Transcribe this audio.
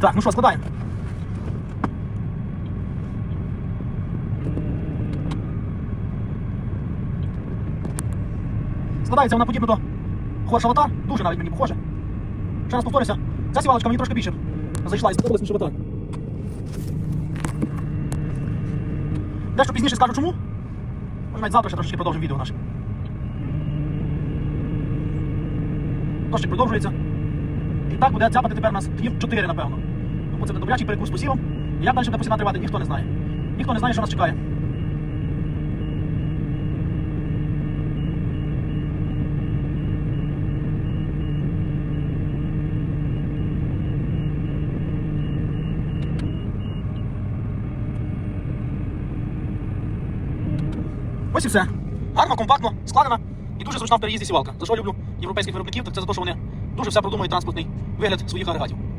Так, ну що, складаємо. Складається вона подібно до Хорш Аватар, дуже навіть мені похоже. Ще раз повторюся, ця сівалочка мені трошки більше зайшла і сподобалась, ніж Аватар. Дещо пізніше скажу чому. Може навіть завтра ще трошечки продовжимо відео наше. Дощик продовжується. І так буде цяпати тепер у нас днів 4, напевно. Тому це буде добрячий перекус з посівом. І як далі буде посівна тривати, ніхто не знає. Ніхто не знає, що нас чекає. Ось і все. Гарно, компактно, складена і дуже зручна в переїзді сівалка. За що люблю європейських виробників, так це за те, що вони дуже все продумують транспортний вигляд своїх агрегатів.